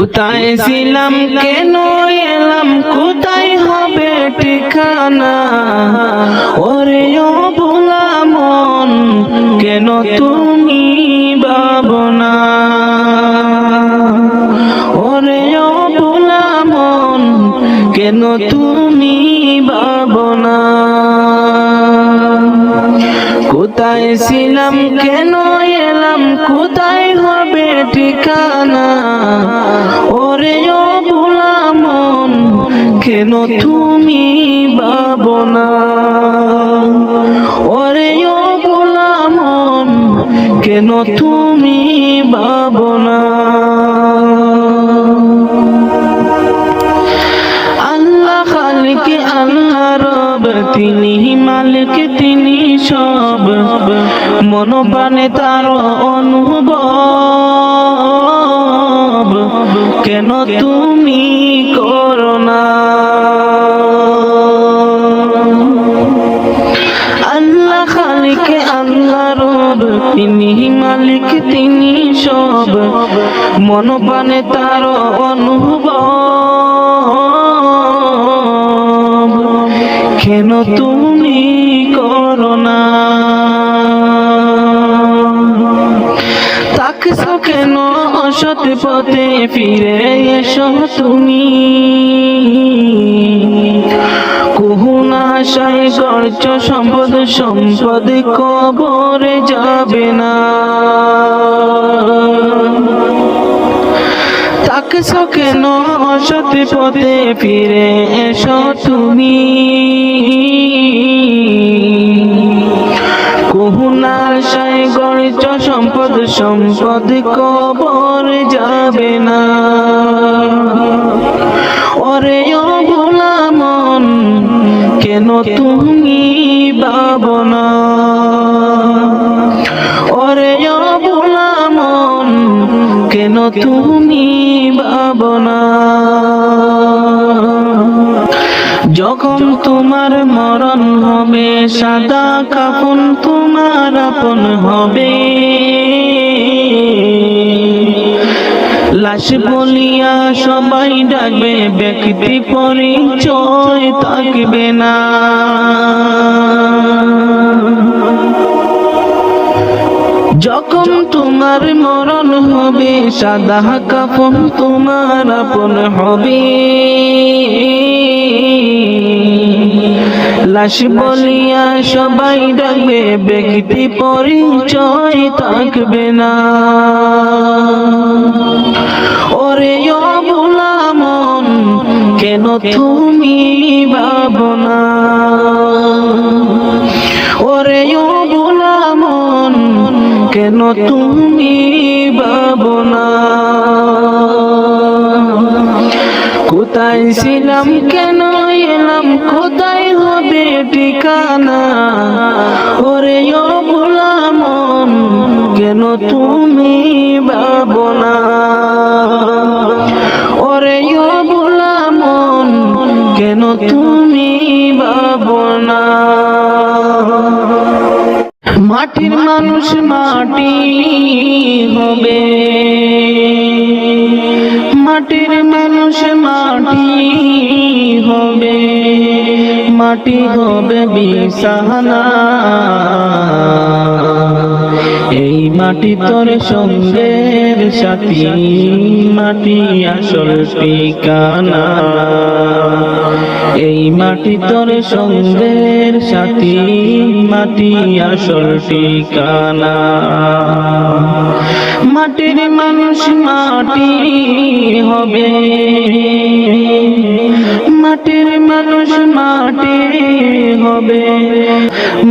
কোথায় ছিলাম, কেন এলাম, কোথায় হবে ঠিকানা? ওরে ও ভোলা মন, কেন তুমি ভাবনা ওরে ও ভোলা মন, কেন তুমি ভাবনা কোথায় ছিলাম, কেন এলাম, কোথায় হবে ঠিকানা? কেন তুমি ভাবনা ওরে ও ভোলা মন কেন তুমি ভাবনা আল্লাহ খালিক, আল্লাহ রব, তিনি মালিক, তিনি সব। মনোবানে তার অনুভব। কেন তুমি করোনা তিনি মালিক, তিনি সব। মনোবানে তার অনুভব। কেন তুমি করোনা তাকছো কেন অসৎ পথে ফিরে এসো তুমি? গর্জ সম্পদ সম্পদ কবরে যাবে না। তাকছো কেন অসৎ পথে ফিরে এসো তুমি। গণিত সম্পদ সম্পদ কবর যাবে না। ওরে ভোলা মন কেন তুমি ভাবনা ওরে ভোলা মন, কেন তুমি ভাবনা যখন তোমার মরণ হবে, সাদা কাপন তোমার আপন হবে। লাশ বলিয়া সবাই ডাকবে ব্যক্তি পরিচয় থাকবে না। যখন তোমার মরণ হবে, সাদা কাপন তোমার আপন হবে। লাশ বলিয়া সবাই ডাকবে ব্যক্তি পরিচয় থাকবে না। ওরে মন, কেন তুমি ভাবনা ওরে মন, কেন তুমি ভাবনা কোথায় ছিলাম কেন ওরে ও কেন তুমি ভাবনা ওরে কেন তুমি মাটির মানুষ মাটি হবে। মাটি হবে বিছানা। এই মাটি তোর সঙ্গের সাথী। মাটি আসল ঠিকানা। এই মাটি তোর সঙ্গের সাথী। মাটি আসল ঠিকানা। মাটির মানুষ মাটি হবে। হবে,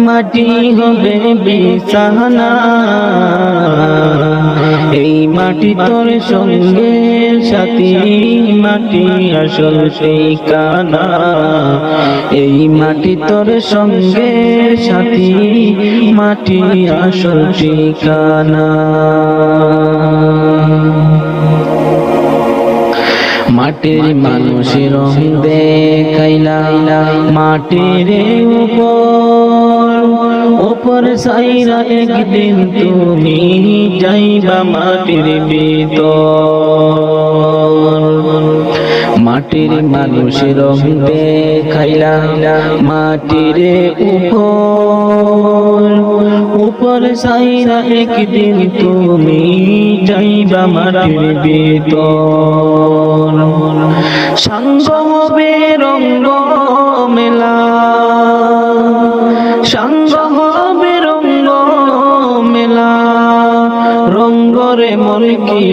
মাটি হবে বিছানা। এই মাটি তোর সঙ্গের সাথী মাটি আসল ঠিকানা। এই মাটি তোর সঙ্গের সাথী মাটি আসল ঠিকানা। মাটির মানুষের দেখাইলা, মাটির উপর উপর সাইরা একদিন তুমি যাইবা মাটির ভিতর। মাটির মানুষ রং দেখাইলা, মাটির উপর উপর সাইরা একদিন তুমি যাইবা মাটির ভিতর। সঙ্গ হবে রঙ্গ মেলা সঙ্গ হবে রঙ্গ মেলা রঙ্গরে মর কি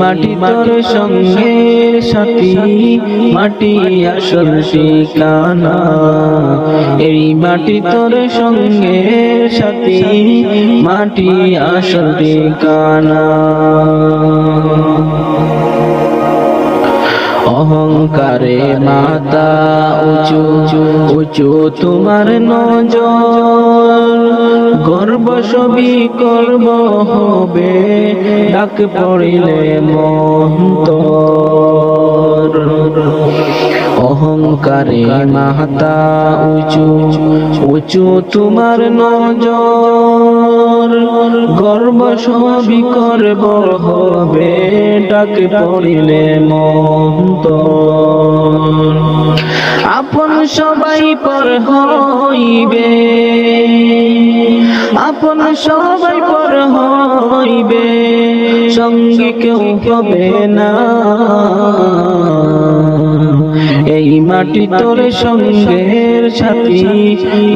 মাটি তোর সঙ্গে সাথী, মাটি আসল ঠিকানা। এই মাটি তোর সঙ্গে সাথী, মাটি আসল ঠিকানা। অহংকারে মাতা উঁচু উঁচু তোমার নজর। গর্ব সবই করব হবে, ডাক পড়িলে মন্তর। অহংকারে মাতা উঁচু উঁচু তোমার নজর। গর্ব সবই করব, হবে ডাক পড়িলে মন্ত আপন সবাই পর হইবে, আপন সবাই পর হইবে, সঙ্গে কেউ হবে না। এই মাটি তোর সঙ্গের সাথী,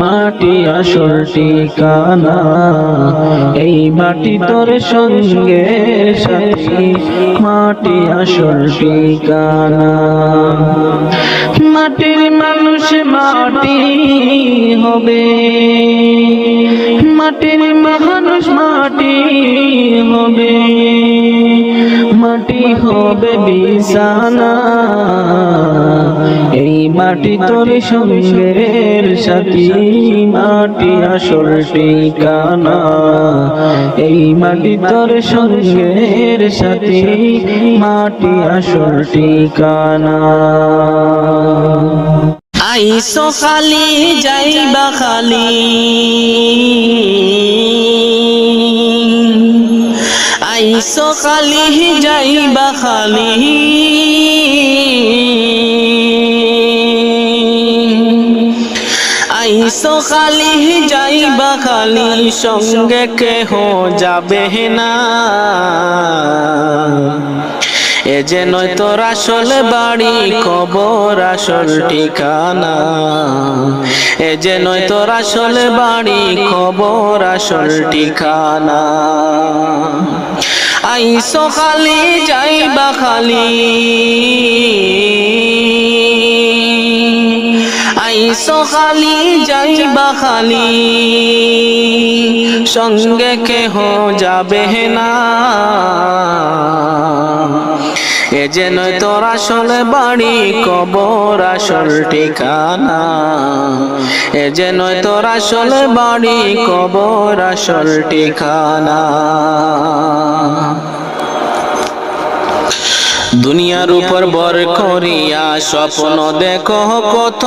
মাটি আসল ঠিকানা এই মাটি তোর সঙ্গের সাথী, মাটি আসল ঠিকানা মাটির মানুষ মাটি হবে। মাটির মানুষ মাটি হবে। হবে বিছানা। এই মাটি তোর সঙ্গের সাথী, মাটি আসল ঠিকানা। এই মাটি তোর সঙ্গের সাথী, মাটি আসল ঠিকানা। আইসো খালি, যাইবা খালি। আইসো খালি যাইবা খালি। আইসো খালি যাইবা খালি, সঙ্গে কেহ যাবে না। এ যে নয় তোর আসল বাড়ি, কবর আসল ঠিকানা। এ যে নয় তোর আসল বাড়ি, কবর আসল ঠিকানা। আইসো খালি যাইবা খালি। আইসো খালি যাইবা খালি। সঙ্গে কেহ যাবে না। এ যে নয় তোর আসল বাড়ি, কবর, আসল ঠিকানা। এ যে নয় তোর আসল বাড়ি, কবর, আসল ঠিকানা। দুনিয়ার উপর বর করিয়া স্বপ্ন দেখো কত।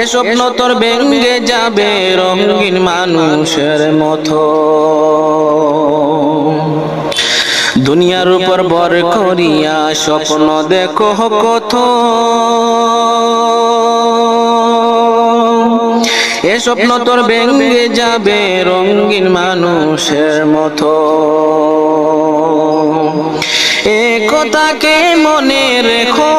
এ স্বপ্ন তোর ভেঙ্গে যাবে, রঙিন মানুষের মতো। দুনিয়ার উপর বর করিয়া স্বপ্ন দেখো কত। এ স্বপ্ন তোর ভেঙ্গে যাবে রঙিন মানুষের মতো। এ কথাকে মনে রেখো।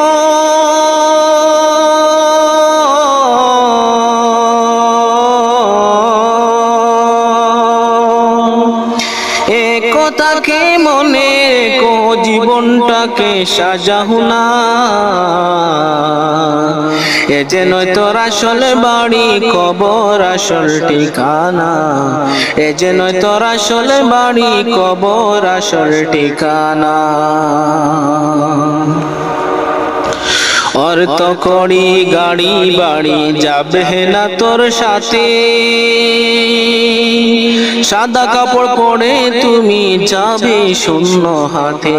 জীবনটাকে সাজাহু না। এ যে নয় তোর আসল বাড়ি কবর আসল ঠিকানা। এ যে নয় তোর আসল বাড়ি কবর আসল ঠিকানা। অর্থ করি গাড়ি বাড়ি যাবে না তোর সাথে। সাদা কাপড় পরে তুমি যাবে শূন্য হাতে।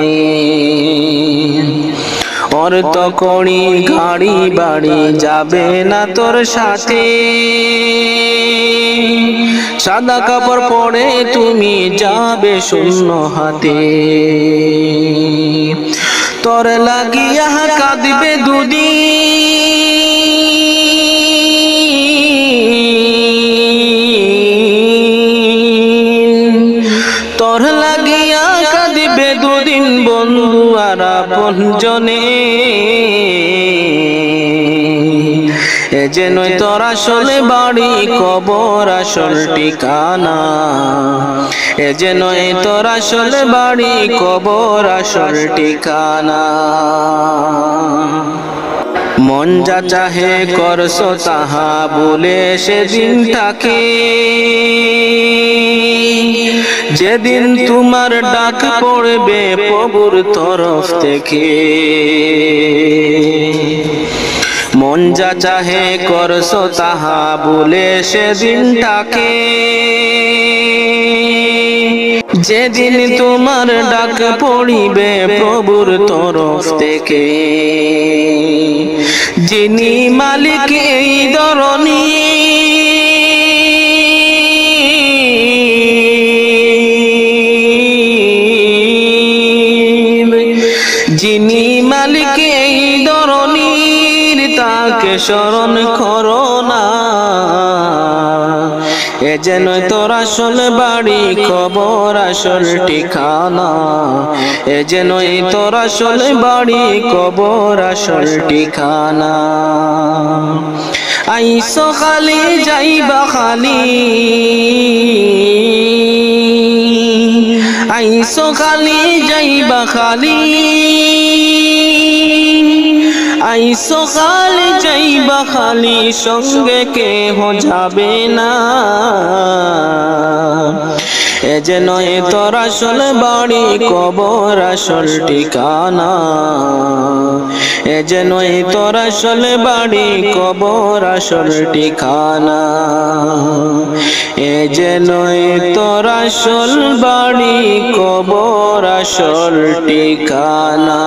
অর্থ করি গাড়ি বাড়ি যাবে না তোর সাথে। সাদা কাপড় পরে তুমি যাবে শূন্য হাতে। তোর লাগিয়া কাঁদবে দুদিন। জনে এ যে নয় তোর আসলে বাড়ি, কবর আসল ঠিকানা। এ যে নয় তোর আসলে বাড়ি, কবর আসল ঠিকানা। মন যা চাহে করস তাহা বলে সেদিনটাকে যেদিন তোমার ডাক পড়বে প্রভুর তরফ থেকে। মন যা চাহে করস তাহা বলে সেদিনটাকে যেদিন তোমার ডাক পড়িবে প্রভুর তরফ থেকে, যিনি মালিক এই ধরনী যিনি মালিক এই ধরনীর তাকে স্মরণ করো। না এ যেন তোর আসল বাড়ি কবর আসল ঠিকানা। এ যেন তোর আসল বাড়ি কবর আসল ঠিকানা। আইসো খালি, যাইবা খালি। আইসো খালি, যাইবা খালি। আইসো খালি যাইবা খালি সঙ্গে কেহ যাবে না। এ যে নয় তোর আসল বাড়ি, কবর, আসল ঠিকানা। এ যে নয় তোর আসল বাড়ি, কবর, আসল ঠিকানা। এ যে নয় তোর আসল বাড়ি, কবর, আসল ঠিকানা।